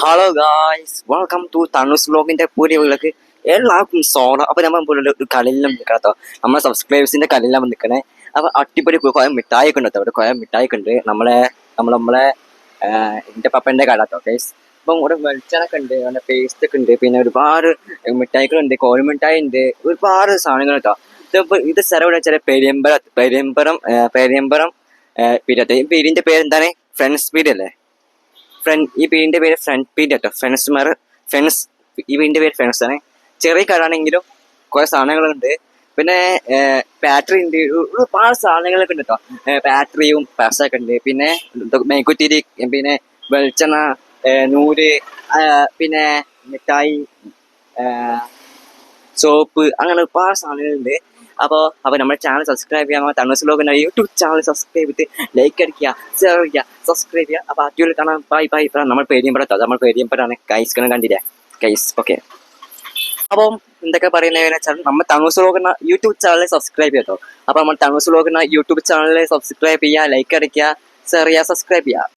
Hello guys welcome to Thanu's വ്ലോഗിന്റെ പുതിയ വീളക്ക് എല്ലാവർക്കും സ്വാഗതം. അപ്പൊ നമ്മൾ പോലെ ഒരു കടലിലും നിൽക്കണത്തോ നമ്മളെ സബ്സ്ക്രൈബേഴ്സിന്റെ കടലിലാണ് നിൽക്കണേ. അപ്പൊ അട്ടിപ്പൊടി കുറെ മിഠായി ഉണ്ട് കേട്ടോ അവിടെ കുറെ മിഠായി ഉണ്ട്. നമ്മളെ നമ്മൾ നമ്മളെ എന്റെ പപ്പന്റെ കടട്ടോ കേട്ടോ ഗൈസ് അപ്പം ഇവിടെ വെളിച്ചണൊക്കെ ഉണ്ട്. അങ്ങനെ പേസ്റ്റ് ഒക്കെ ഉണ്ട്. പിന്നെ ഒരുപാട് മിഠായികളുണ്ട് കോഴി മിഠായി ഉണ്ട്. ഒരുപാട് സാധനങ്ങൾ കേട്ടോ ഇതിപ്പോ ഇത് സ്ഥലം എവിടെ വെച്ചാൽ പെരിയമ്പലം പെരിയമ്പലം പെരിയമ്പലം പീരത്തെ ഈ പീരിയന്റെ പേര് എന്താണ് ഫ്രണ്ട്സ് പീരല്ലേ ഫ്രണ്ട് ഈ വീടിന്റെ പേര് ഫ്രണ്ട് പീഡ് കേട്ടോ ഫ്രണ്ട്സ്മാർ ഫ്രണ്ട്സ് ഈ വീടിന്റെ പേര് ഫ്രണ്ട്സ് ആണ്. ചെറിയ കടാണെങ്കിലും കുറേ സാധനങ്ങളുണ്ട്. പിന്നെ ബാറ്ററി ഉണ്ട്. ഒരുപാട് സാധനങ്ങളൊക്കെ ഉണ്ട് കേട്ടോ. ബാറ്ററിയും പാസൊക്കെ ഉണ്ട്. പിന്നെ മേക്കുത്തിരി പിന്നെ വെളിച്ചെണ്ണ നൂൽ പിന്നെ മിഠായി സോപ്പ് അങ്ങനെ ഒരുപാട് സാധനങ്ങളുണ്ട്. അപ്പോൾ അപ്പോൾ നമ്മുടെ ചാനൽ സബ്സ്ക്രൈബ് ചെയ്യാൻ തണ്ണൂസ് ലോകിന്റെ യൂട്യൂബ് ചാനൽ സബ്സ്ക്രൈബ് ചെയ്ത് ലൈക്ക് അടിക്കുക ഷെയർ ചെയ്യുക സബ്സ്ക്രൈബ് ചെയ്യുക. അപ്പോൾ ആദ്യം കാണാം. ബൈ ബൈ ഇപ്പം നമ്മൾ പേരിയമ്പഴത്തോ നമ്മൾ പേരിയമ്പഴാണ് കൈസ് കണം കണ്ടില്ലേ? കൈസ് ഓക്കെ അപ്പം എന്തൊക്കെ പറയുന്നത് വെച്ചാൽ നമ്മൾ തണൂസ് ലോകിന യൂട്യൂബ് ചാനൽ സബ്സ്ക്രൈബ് ചെയ്തോ അപ്പോൾ നമ്മൾ തണൂസ് ലോകിന യൂട്യൂബ് ചാനൽ സബ്സ്ക്രൈബ് ചെയ്യുക ലൈക്ക് അടിക്കുക ഷെയർ ചെയ്യുക സബ്സ്ക്രൈബ് ചെയ്യുക.